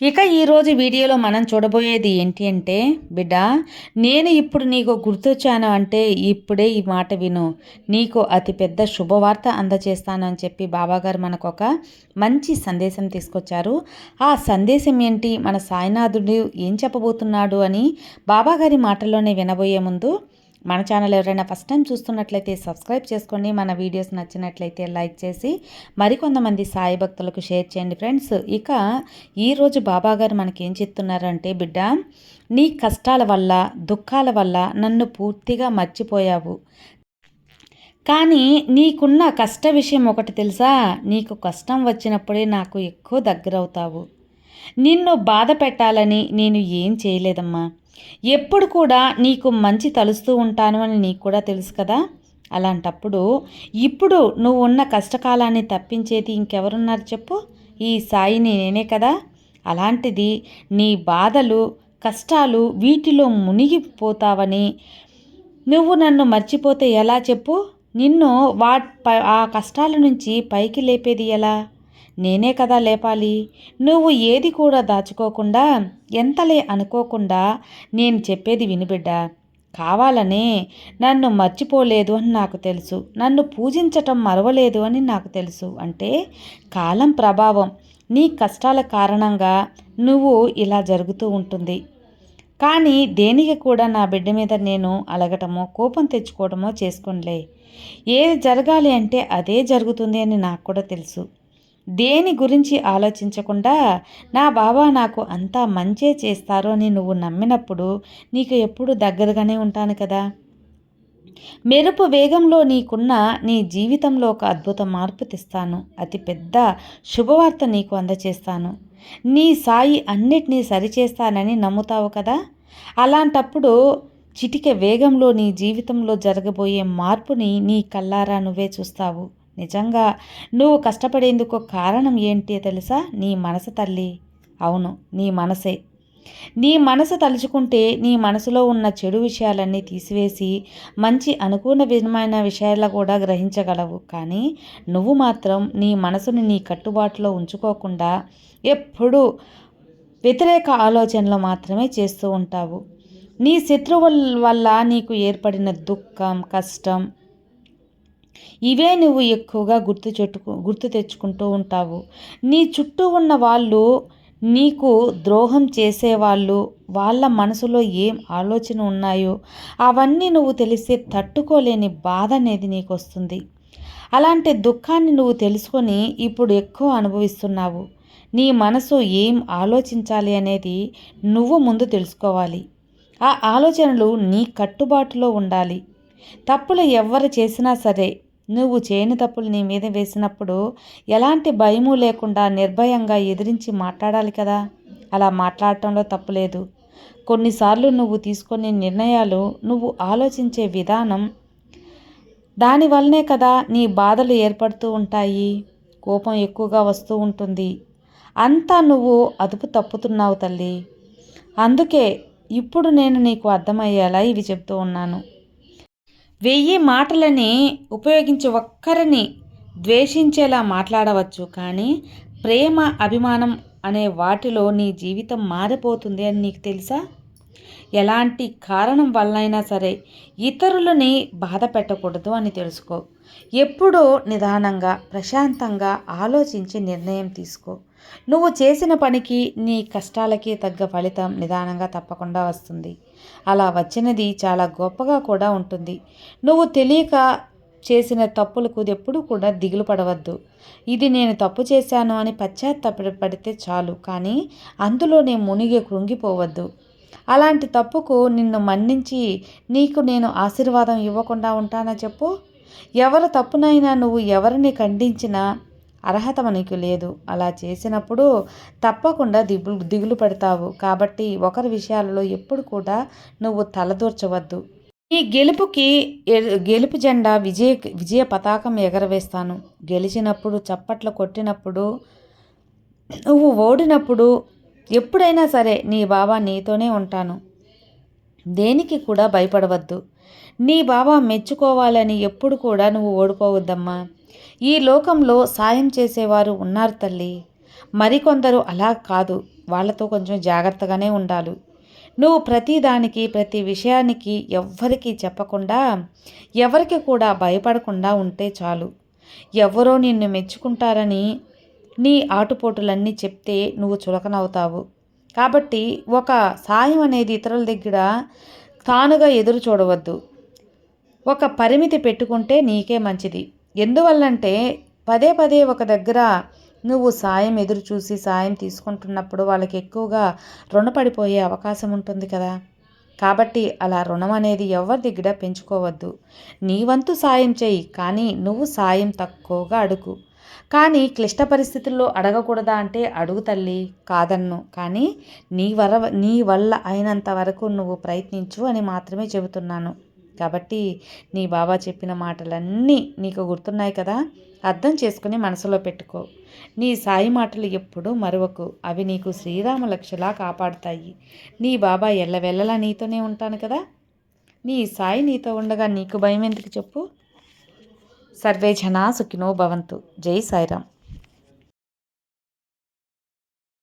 ఇక ఈరోజు వీడియోలో మనం చూడబోయేది ఏంటి అంటే బిడ్డ నేను ఇప్పుడు నీకు గుర్తొచ్చాను అంటే ఇప్పుడే ఈ మాట విను. నీకు అతిపెద్ద శుభవార్త అందజేస్తాను అని చెప్పి బాబాగారు మనకు ఒక మంచి సందేశం తీసుకొచ్చారు. ఆ సందేశం ఏంటి? మన సాయినాథుడు ఏం చెప్పబోతున్నాడు అని బాబాగారి మాటల్లోనే వినబోయే ముందు మన ఛానల్ ఎవరైనా ఫస్ట్ టైం చూస్తున్నట్లయితే సబ్స్క్రైబ్ చేసుకోండి మన వీడియోస్ నచ్చినట్లయితే లైక్ చేసి మరికొంతమంది సాయి భక్తులకు షేర్ చేయండి ఫ్రెండ్స్ ఇక ఈరోజు బాబా గారు మనకి ఏం చెప్తున్నారంటే బిడ్డ నీ కష్టాల వల్ల దుఃఖాల వల్ల నన్ను పూర్తిగా మర్చిపోయావు. కానీ నీకున్న కష్ట విషయం ఒకటి తెలుసా? నీకు కష్టం వచ్చినప్పుడే నాకు ఎక్కువ దగ్గరవుతావు. నిన్ను బాధ పెట్టాలని నేను ఏం చేయలేదమ్మా. ఎప్పుడు కూడా నీకు మంచి తలుస్తూ ఉంటాను అని నీకు కూడా తెలుసు కదా? అలాంటప్పుడు ఇప్పుడు నువ్వు ఉన్న కష్టకాలాన్ని తప్పించేది ఇంకెవరున్నారు చెప్పు? ఈ సాయిని నేనే కదా? అలాంటిది నీ బాధలు కష్టాలు వీటిలో మునిగిపోతావని నువ్వు నన్ను మర్చిపోతే ఎలా చెప్పు? నిన్ను వా ఆ కష్టాల నుంచి పైకి లేపేది ఎలా? నేనే కదా లేపాలి. నువ్వు ఏది కూడా దాచుకోకుండా ఎంతలే అనుకోకుండా నేను చెప్పేది వినిబిడ్డా కావాలనే నన్ను మర్చిపోలేదు అని నాకు తెలుసు. నన్ను పూజించటం మరవలేదు అని నాకు తెలుసు. అంటే కాలం ప్రభావం. నీ కష్టాల కారణంగా నువ్వు ఇలా జరుగుతూ ఉంటుంది. కానీ దేనికి కూడా నా బిడ్డ మీద నేను అలగటమో కోపం తెచ్చుకోవడమో చేసుకోనిలే. ఏది జరగాలి అంటే అదే జరుగుతుంది అని నాకు కూడా తెలుసు. దేని గురించి ఆలోచించకుండా నా బాబా నాకు అంతా మంచే చేస్తారో అని నువ్వు నమ్మినప్పుడు నీకు ఎప్పుడు దగ్గరగానే ఉంటాను కదా. మెరుపు వేగంలో నీకున్న నీ జీవితంలో ఒక అద్భుత మార్పు తెస్తాను. అతి పెద్ద శుభవార్త నీకు అందచేస్తాను. నీ సాయి అన్నిటినీ సరిచేస్తానని నమ్ముతావు కదా. అలాంటప్పుడు చిటిక వేగంలో నీ జీవితంలో జరగబోయే మార్పుని నీ కల్లారా నువ్వే చూస్తావు. నిజంగా నువ్వు కష్టపడేందుకు కారణం ఏంటి తెలుసా? నీ మనసు తల్లి. అవును నీ మనసే. నీ మనసు తలుచుకుంటే నీ మనసులో ఉన్న చెడు విషయాలన్నీ తీసివేసి మంచి అనుకూల విధమైన విషయాలు కూడా గ్రహించగలవు. కానీ నువ్వు మాత్రం నీ మనసుని నీ కట్టుబాటులో ఉంచుకోకుండా ఎప్పుడూ వ్యతిరేక ఆలోచనలు మాత్రమే చేస్తూ ఉంటావు. నీ శత్రువుల వల్ల నీకు ఏర్పడిన దుఃఖం కష్టం ఇవే నువ్వు ఎక్కువగా గుర్తు చెట్టుకు గుర్తు తెచ్చుకుంటూ ఉంటావు. నీ చుట్టూ ఉన్న వాళ్ళు నీకు ద్రోహం చేసేవాళ్ళు వాళ్ళ మనసులో ఏం ఆలోచన ఉన్నాయో అవన్నీ నువ్వు తెలిస్తే తట్టుకోలేని బాధ అనేది నీకు వస్తుంది అలాంటి దుఃఖాన్ని నువ్వు తెలుసుకొని ఇప్పుడు ఎక్కువ అనుభవిస్తున్నావు. నీ మనసు ఏం ఆలోచించాలి అనేది నువ్వు ముందు తెలుసుకోవాలి. ఆ ఆలోచనలు నీ కట్టుబాటులో ఉండాలి. తప్పులు ఎవరు చేసినా సరే నువ్వు చేయని తప్పులు నీ మీద వేసినప్పుడు ఎలాంటి భయము లేకుండా నిర్భయంగా ఎదిరించి మాట్లాడాలి కదా. అలా మాట్లాడటంలో తప్పులేదు కొన్నిసార్లు నువ్వు తీసుకునే నిర్ణయాలు నువ్వు ఆలోచించే విధానం దానివల్లనే కదా నీ బాధలు ఏర్పడుతూ ఉంటాయి. కోపం ఎక్కువగా వస్తూ ఉంటుంది. అంతా నువ్వు అదుపు తప్పుతున్నావు తల్లి. అందుకే ఇప్పుడు నేను నీకు అర్థమయ్యేలా ఇవి చెప్తూ ఉన్నాను. వెయ్యి మాటలని ఉపయోగించి ఒక్కరిని ద్వేషించేలా మాట్లాడవచ్చు కానీ ప్రేమ అభిమానం అనే వాటిలో నీ జీవితం మారిపోతుంది అని నీకు తెలుసా? ఎలాంటి కారణం వల్లైనా సరే ఇతరులని బాధ పెట్టకూడదు అని తెలుసుకో. ఎప్పుడూ నిదానంగా ప్రశాంతంగా ఆలోచించి నిర్ణయం తీసుకో. నువ్వు చేసిన పనికి నీ కష్టాలకి తగ్గ ఫలితం నిదానంగా తప్పకుండా వస్తుంది. అలా వచ్చినది చాలా గొప్పగా కూడా ఉంటుంది. నువ్వు తెలియక చేసిన తప్పులకు ఎప్పుడూ కూడా దిగులు పడవద్దు. ఇది నేను తప్పు చేశాను అని పశ్చాత్తాపడితే చాలు కానీ అందులోనే మునిగి కృంగిపోవద్దు. అలాంటి తప్పుకు నిన్ను మన్నించి నీకు నేను ఆశీర్వాదం ఇవ్వకుండా ఉంటానా చెప్పు? ఎవరు తప్పునైనా నువ్వు ఎవరిని ఖండించినా అర్హత మనకు లేదు. అలా చేసినప్పుడు తప్పకుండా దిగులు దిగులు పెడతావు. కాబట్టి ఒకరి విషయాలలో ఎప్పుడు కూడా నువ్వు తలదూర్చవద్దు ఈ గెలుపుకి గెలుపు జెండా విజయ విజయ పతాకం ఎగరవేస్తాను. గెలిచినప్పుడు చప్పట్లు కొట్టినప్పుడు నువ్వు ఓడినప్పుడు ఎప్పుడైనా సరే నీ బాబా నీతోనే ఉంటాను. దేనికి కూడా భయపడవద్దు. నీ బాబా మెచ్చుకోవాలని ఎప్పుడు కూడా నువ్వు ఓడిపోవద్దమ్మా. ఈ లోకంలో సాయం చేసేవారు ఉన్నారు తల్లి. మరికొందరు అలా కాదు. వాళ్ళతో కొంచెం జాగ్రత్తగానే ఉండాలి. నువ్వు ప్రతిదానికి ప్రతి విషయానికి ఎవ్వరికీ చెప్పకుండా ఎవరికి కూడా భయపడకుండా ఉంటే చాలు. ఎవరో నిన్ను మెచ్చుకుంటారని నీ ఆటుపోటులన్నీ చెప్తే నువ్వు చులకనవుతావు. కాబట్టి ఒక సాయం అనేది ఇతరుల దగ్గర తానుగా ఎదురు చూడవద్దు. ఒక పరిమితి పెట్టుకుంటే నీకే మంచిది. ఎందువల్లంటే పదే పదే ఒక దగ్గర నువ్వు సాయం ఎదురు చూసి సాయం తీసుకుంటున్నప్పుడు వాళ్ళకి ఎక్కువగా రుణపడిపోయే అవకాశం ఉంటుంది కదా. కాబట్టి అలా రుణం అనేది ఎవరి దగ్గర పెంచుకోవద్దు. నీ వంతు సాయం చేయి కానీ నువ్వు సాయం తక్కువగా అడుగు. కానీ క్లిష్ట పరిస్థితుల్లో అడగకూడదా అంటే అడుగు తల్లి కాదన్ను. కానీ నీ వర నీ వల్ల అయినంత వరకు నువ్వు ప్రయత్నించు అని మాత్రమే చెబుతున్నాను. కాబట్టి నీ బాబా చెప్పిన మాటలన్నీ నీకు గుర్తున్నాయి కదా? అర్థం చేసుకుని మనసులో పెట్టుకో. నీ సాయి మాటలు ఎప్పుడూ మరువకు. అవి నీకు శ్రీరామ లక్షలా కాపాడుతాయి. నీ బాబా ఎల్లవెల్లలా నీతోనే ఉంటాను కదా? నీ సాయి నీతో ఉండగా నీకు భయం ఎందుకు చెప్పు? సర్వే జనా సుఖినో భవంతు. జై సాయిరామ్.